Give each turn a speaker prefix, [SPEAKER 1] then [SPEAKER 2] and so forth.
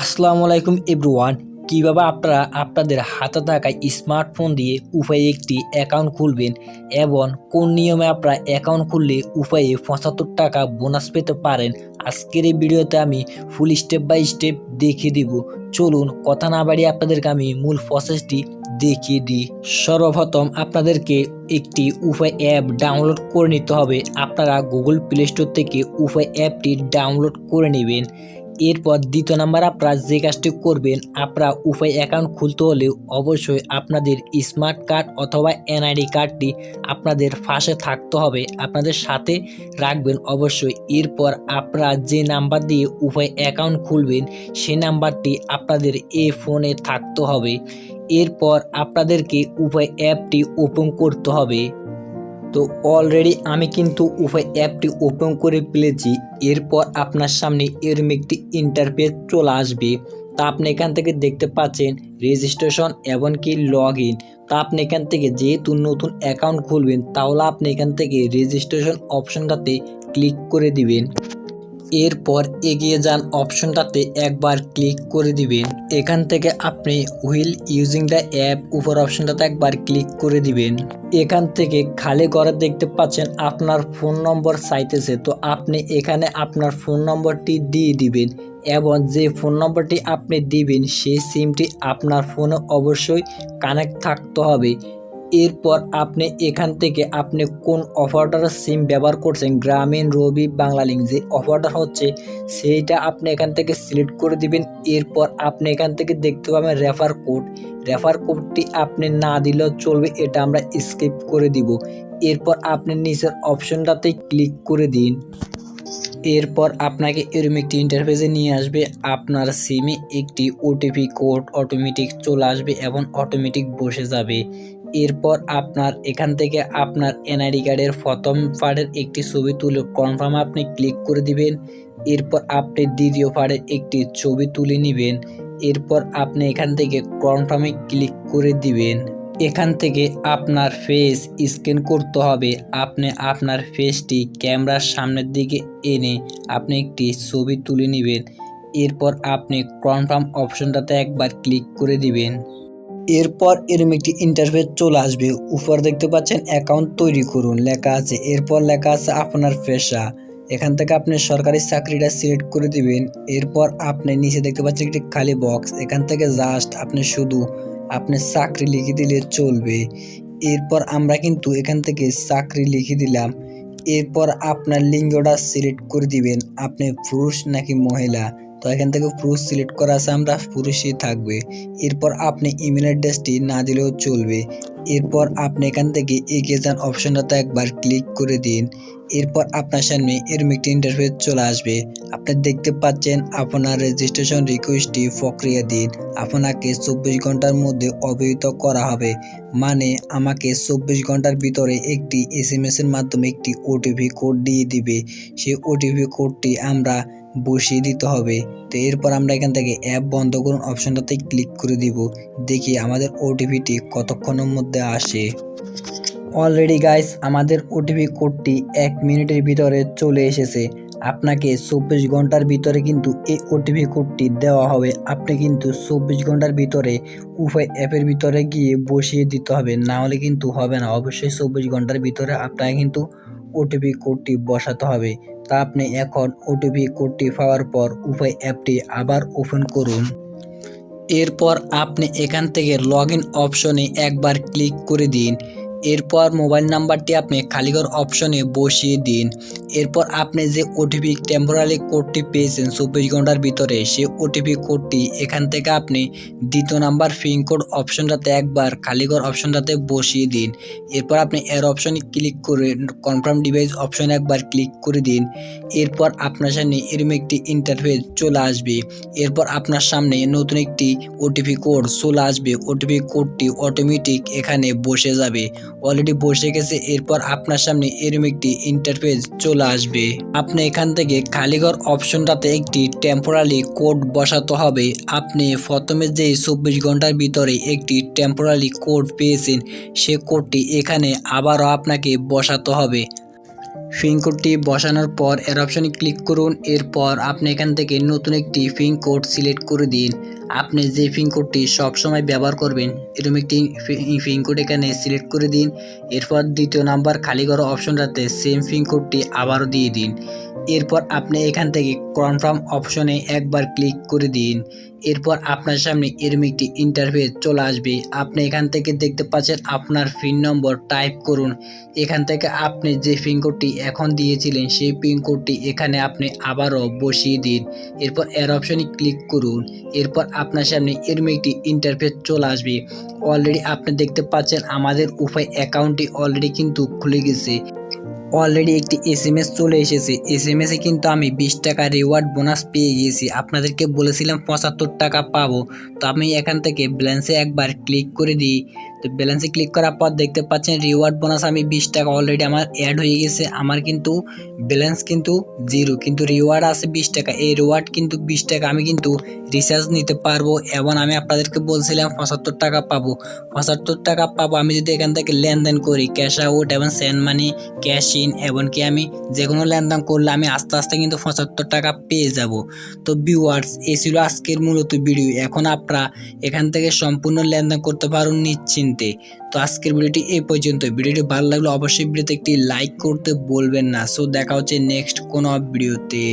[SPEAKER 1] আসসালামু আলাইকুম এভরিওয়ান। কীভাবে আপনারা আপনাদের হাতে থাকা স্মার্টফোন দিয়ে উপায়ে একটি অ্যাকাউন্ট খুলবেন এবং কোন নিয়মে আপনারা অ্যাকাউন্ট খুললে উপায়ে পঁচাত্তর টাকা বোনাস পেতে পারেন, আজকের এই ভিডিওতে আমি ফুল স্টেপ বাই স্টেপ দেখিয়ে দিব। চলুন, কথা না বাড়িয়ে আপনাদেরকে আমি মূল প্রসেসটি দেখিয়ে দিই। সর্বপ্রথম আপনাদেরকে একটি উপায় অ্যাপ ডাউনলোড করে নিতে হবে। আপনারা গুগল প্লে স্টোর থেকে উপায় অ্যাপটি ডাউনলোড করে নেবেন। এরপর দ্বিতীয় নাম্বার আপনারা যে কাজটি করবেন, আপনারা উপায় অ্যাকাউন্ট খুলতে হলে অবশ্যই আপনাদের স্মার্ট কার্ড অথবা এনআইডি কার্ডটি আপনাদের পাশে থাকতে হবে, আপনাদের সাথে রাখবেন অবশ্যই। এরপর আপনারা যে নাম্বার দিয়ে উপায় অ্যাকাউন্ট খুলবেন সে নাম্বারটি আপনাদের এ ফোনে থাকতে হবে। এরপর আপনাদেরকে উপায় অ্যাপটি ওপেন করতে হবে। তো অলরেডি আমি কিন্তু উভয় অ্যাপটি ওপেন করে ফেলেছি। এরপর আপনার সামনে এরম একটি ইন্টারফেস চলে আসবে। তা আপনি এখান থেকে দেখতে পাচ্ছেন রেজিস্ট্রেশন এমনকি লগ ইন তা আপনি এখান থেকে যেহেতু নতুন অ্যাকাউন্ট খুলবেন, তাহলে আপনি এখান থেকে রেজিস্ট্রেশন অপশনটাতে ক্লিক করে দিবেন। এরপর এগিয়ে যান অপশনটাতে একবার ক্লিক করে দিবেন। এখান থেকে আপনি হুইল ইউজিং দ্য অ্যাপ উপর অপশনটাতে একবার ক্লিক করে দিবেন। এখান থেকে খালি ঘরে দেখতে পাচ্ছেন আপনার ফোন নম্বর চাইতেছে, তো আপনি এখানে আপনার ফোন নম্বরটি দিয়ে দিবেন এবং যে ফোন নম্বরটি আপনি দিবেন, সেই সিমটি আপনার ফোনে অবশ্যই কানেক্ট থাকতে হবে। এরপর আপনি এখান থেকে আপনি কোন অফারটার সিম ব্যবহার করছেন? গ্রামীণ, রবি বাংলালিঙ্ক যে অফারটা হচ্ছে, সেইটা আপনি এখান থেকে সিলেক্ট করে দিবেন। এরপর আপনি এখান থেকে দেখতে পাবেন রেফার কোড রেফার কোডটি আপনি না দিলেও চলবে, এটা আমরা স্কিপ করে দিব। এরপর আপনি নিচের অপশনটাতে ক্লিক করে দিন। এরপর আপনাকে এরম একটি ইন্টারফেসে নিয়ে আসবে। আপনার সিমে একটি ওটিপি কোড অটোমেটিক চলে আসবে এবং অটোমেটিক বসে যাবে। এরপর আপনার, এখান থেকে আপনার এনআইডি কার্ডের প্রথম পার্টের একটি ছবি তুলে কনফার্ম আপনি ক্লিক করে দিবেন। এরপর আপনি দ্বিতীয় পার্টের একটি ছবি তুলে নেবেন। এরপর আপনি এখান থেকে কনফার্মে ক্লিক করে দিবেন। এখান থেকে আপনার ফেস স্ক্যান করতে হবে। আপনি আপনার ফেসটি ক্যামেরার সামনের দিকে এনে আপনি একটি ছবি তুলে নেবেন। এরপর আপনি কনফার্ম অপশনটাতে একবার ক্লিক করে দিবেন। এরপর এরম একটি ইন্টারফেস চলে আসবে। উপর দেখতে পাচ্ছেন অ্যাকাউন্ট তৈরি করুন। লেখা আছে, এরপর লেখা আছে আপনার পেশা। এখান থেকে আপনি সরকারি চাকরিটা সিলেক্ট করে দিবেন। এরপর আপনি নিচে দেখতে পাচ্ছেন একটি খালি বক্স এখান থেকে জাস্ট আপনি শুধু আপনি চাকরি লিখে দিলে চলবে। এরপর আমরা কিন্তু এখান থেকে চাকরি লিখে দিলাম। এরপর আপনার লিঙ্গটা সিলেক্ট করে দিবেন। আপনি পুরুষ নাকি মহিলা? তো এখান থেকে পুরুষ সিলেক্ট করা আছে, আমরা পুরুষই থাকবে। এরপর আপনি ইমেল অ্যাড্রেসটি না দিলেও চলবে। এরপর আপনি এখান থেকে এগিয়ে যান অপশনটাতে একবার ক্লিক করে দিন। এরপর আপনার সামনে এরম একটি ইন্টারফেস চলে আসবে। আপনি দেখতে পাচ্ছেন আপনার রেজিস্ট্রেশন রিকোয়েস্টটি প্রক্রিয়া দিন। আপনাকে চব্বিশ ঘণ্টার মধ্যে অবহিত করা হবে। মানে আমাকে চব্বিশ ঘণ্টার ভিতরে একটি এস এর মাধ্যমে একটি ওটিপি কোড দিয়ে দিবে। সেই ওটিপি কোডটি আমরা বসিয়ে দিতে হবে। তো এরপর আমরা এখান থেকে অ্যাপ বন্ধ করুন অপশনটাতে ক্লিক করে দিব। দেখি আমাদের ওটিপিটি কতক্ষণের মধ্যে আসে। অলরেডি গাইস আমাদের ওটিপি কোডটি এক মিনিটের ভিতরে চলে এসেছে। আপনাকে চব্বিশ ঘণ্টার ভিতরে কিন্তু এই ওটিপি কোডটি দেওয়া হবে। আপনি কিন্তু চব্বিশ ঘণ্টার ভিতরে উভয় অ্যাপের ভিতরে গিয়ে বসিয়ে দিতে হবে। না হলে কিন্তু হবে না। অবশ্যই চব্বিশ ঘণ্টার ভিতরে আপনাকে কিন্তু ওটিপি কোডটি বসাতে হবে। তা আপনি এখন ওটিপি কোডটি পাওয়ার পর উভয় অ্যাপটি আবার ওপেন করুন। এরপর আপনি এখান থেকে লগ ইন অপশনে একবার ক্লিক করে দিন। এরপর মোবাইল নাম্বারটি আপনি খালিঘর অপশনে বসিয়ে দিন। এরপর আপনি যে ওটিপি টেম্পোরারি কোডটি পেয়েছেন চব্বিশ ঘণ্টার ভিতরে সে ওটিপি কোডটি এখান থেকে আপনি দ্বিতীয় নাম্বার পিন কোড অপশনটাতে একবার খালিঘর অপশনটাতে বসিয়ে দিন। এরপর আপনি এর অপশনে ক্লিক করে কনফার্ম ডিভাইস অপশনে একবার ক্লিক করে দিন। এরপর আপনার সামনে এরম একটি ইন্টারফেস চলে আসবে। এরপর আপনার সামনে নতুন একটি ওটিপি কোড চলে আসবে। ওটিপি কোডটি অটোমেটিক এখানে বসে যাবে। অলরেডি বসে গেছে, এরপর আপনার সামনে এরম একটি ইন্টারফেস চলে আসবে। আপনি এখান থেকে খালিঘর অপশনটাতে একটি টেম্পোরালি কোড বসাতে হবে। আপনি প্রথমে যে চব্বিশ ঘণ্টার ভিতরে একটি টেম্পোরালি কোড পেয়েছেন, সে কোডটি এখানে আবারও আপনাকে বসাতে হবে। পিন কোডটি বসানোর পর এর অপশানে ক্লিক করুন। এরপর আপনি এখান থেকে নতুন একটি পিন কোড সিলেক্ট করে দিন। আপনি যে পিন কোডটি সবসময় ব্যবহার করবেন, এরকম একটি পিন কোড এখানে সিলেক্ট করে দিন। এরপর দ্বিতীয় নাম্বার খালি করা অপশনটাতে সেম পিন কোডটি আবারও দিয়ে দিন। এরপর আপনি এখান থেকে কনফার্ম অপশনে একবার ক্লিক করে দিন। এরপর আপনার সামনে এরম একটি ইন্টারফেস চলে আসবে। আপনি এখান থেকে দেখতে পাচ্ছেন আপনার পিন নম্বর টাইপ করুন। এখান থেকে আপনি যে পিন কোডটি এখন দিয়েছিলেন, সেই পিন কোডটি এখানে আপনি আবারও বসিয়ে দিন। এরপর এর অপশনে ক্লিক করুন। এরপর আপনার সামনে এরম একটি ইন্টারফেস চলে আসবে। অলরেডি আপনি দেখতে পাচ্ছেন আমাদের উপায় অ্যাকাউন্টটি অলরেডি কিন্তু খুলে গেছে। অলরেডি একটি এস এম এস চলে এসেছে। এস এম এসে কিন্তু আমি বিশ টাকা রিওয়ার্ড বোনাস পেয়ে গিয়েছি। আপনাদেরকে বলেছিলাম পঁচাত্তর টাকা পাবো। তো আমি এখান থেকে ব্যালেন্সে একবার ক্লিক করে দিই। তো ব্যালেন্সে ক্লিক করার পর দেখতে পাচ্ছেন রিওয়ার্ড বোনাস আমি বিশ টাকা অলরেডি আমার অ্যাড হয়ে গেছে। আমার কিন্তু ব্যালেন্স কিন্তু জিরো কিন্তু রিওয়ার্ড আছে বিশ টাকা। এই রিওয়ার্ড কিন্তু বিশ টাকা আমি কিন্তু রিচার্জ নিতে পারব এবং আমি আপনাদেরকে বলছিলাম পঁচাত্তর টাকা পাবো। পঁচাত্তর টাকা পাবো, আমি যদি এখান থেকে লেনদেন করি ক্যাশ আউট এবং সেন্ড মানি ক্যাশ ইন এমনকি আমি যে কোনো লেনদেন করলে আমি আস্তে আস্তে কিন্তু পঁচাত্তর টাকা পেয়ে যাব। তো ভিউয়ার্স এ ছিল আজকের মূলত ভিডিও এখন আপনারা এখান থেকে সম্পূর্ণ লেনদেন করতে পারুন নিশ্চিন্তে। তো আজকের ভিডিওটি এই পর্যন্ত ভিডিওটি ভালো লাগলে অবশ্যই ভিডিওতে একটি লাইক করতে বলবেন না। সো দেখা হচ্ছে নেক্সট কোনো ভিডিওতে